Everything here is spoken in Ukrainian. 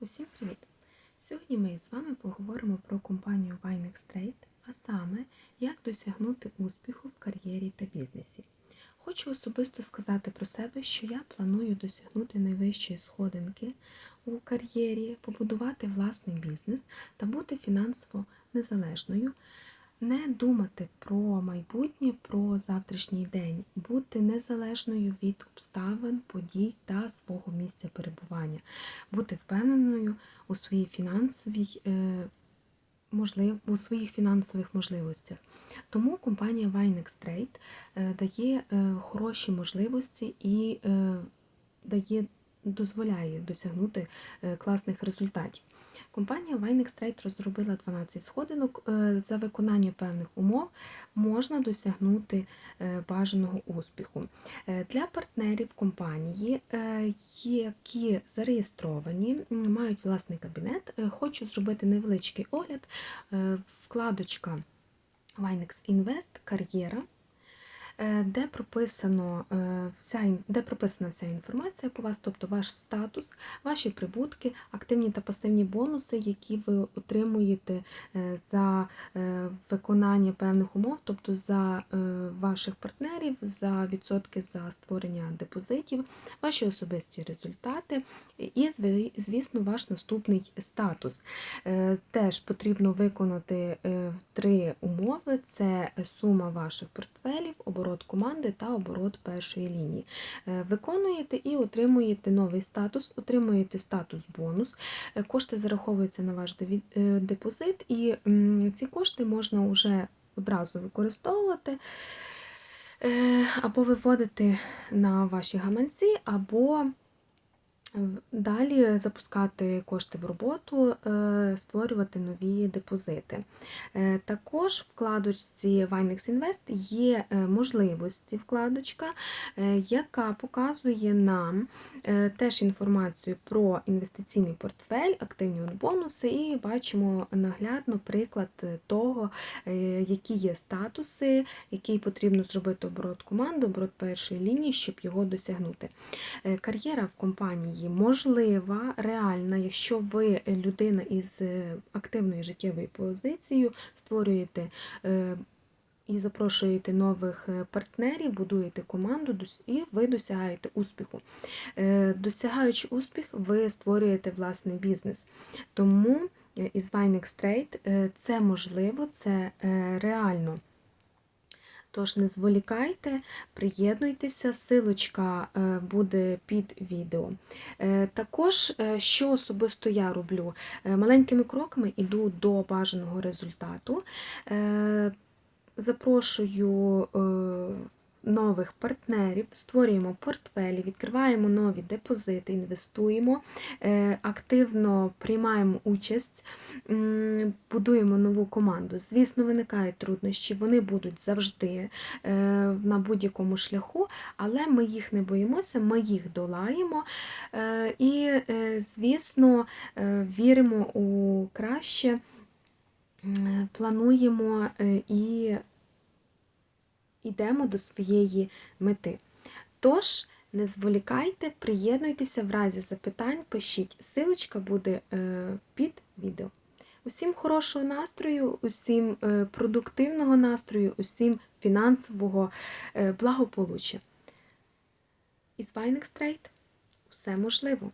Усім привіт! Сьогодні ми з вами поговоримо про компанію Vinex Trade, а саме, як досягнути успіху в кар'єрі та бізнесі. Хочу особисто сказати про себе, що я планую досягнути найвищої сходинки у кар'єрі, побудувати власний бізнес та бути фінансово незалежною. Не думати про майбутнє, про завтрашній день, бути незалежною від обставин, подій та свого місця перебування, бути впевненою у своїй фінансовій е, можлив, у своїх фінансових можливостях. Тому компанія Vinex Trade е, дає е, хороші можливості і дає, дозволяє досягнути е, класних результатів. Компанія Vinex Trade розробила 12 сходинок. Е, За виконання певних умов можна досягнути е, бажаного успіху. Для партнерів компанії, які зареєстровані, мають власний кабінет, хочу зробити невеличкий огляд. Вкладочка Vinex Invest кар'єра. Е, Де прописано е, вся де прописана вся інформація по вас, тобто ваш статус, ваші прибутки, активні та пасивні бонуси, які ви отримуєте е, за виконання певних умов, тобто за ваших партнерів, за відсотки за створення депозитів, ваші особисті результати і, звісно, ваш наступний статус. Теж потрібно виконати три умови: це сума ваших портфелів, оборот команди та оборот першої лінії. Е, Виконуєте і отримуєте новий статус, отримуєте статус бонус. Е, Кошти зараховуються на ваш е, депозит, і ці кошти можна вже одразу використовувати. Або виводити на ваші гаманці, або Далі запускати кошти в роботу, е, створювати нові депозити. Е, Також в вкладочці Vinex Invest є е, можливості вкладочка, яка показує нам теж інформацію про інвестиційний портфель, активні бонуси, і бачимо наглядно приклад того, які є статуси, який потрібно зробити оборот команди, оборот першої лінії, щоб його досягнути. Кар'єра в компанії можлива, реальна, якщо ви людина із е, активною життєвою позицією, створюєте е, і запрошуєте нових е, партнерів, будуєте команду і ви досягаєте успіху. Досягаючи успіх, ви створюєте власний бізнес. Тому із Vinex Trade це можливо, це реально. Тож не зволікайте, приєднуйтеся, силочка е, буде під відео. Е, Також, е, що особисто я роблю, маленькими кроками йду до бажаного результату. Запрошую нових партнерів, створюємо портфелі, відкриваємо нові депозити, інвестуємо, е, активно приймаємо участь, будуємо нову команду. Звісно, виникають труднощі, вони будуть завжди е, на будь-якому шляху, але ми їх не боїмося, ми їх долаємо е, і, звісно, віримо у краще, плануємо і йдемо до своєї мети. Тож, не зволікайте, приєднуйтеся в разі запитань, пишіть. Силочка буде е, під відео. Усім хорошого настрою, усім е, продуктивного настрою, усім фінансового е, благополуччя. Із Vinex Trade все можливо.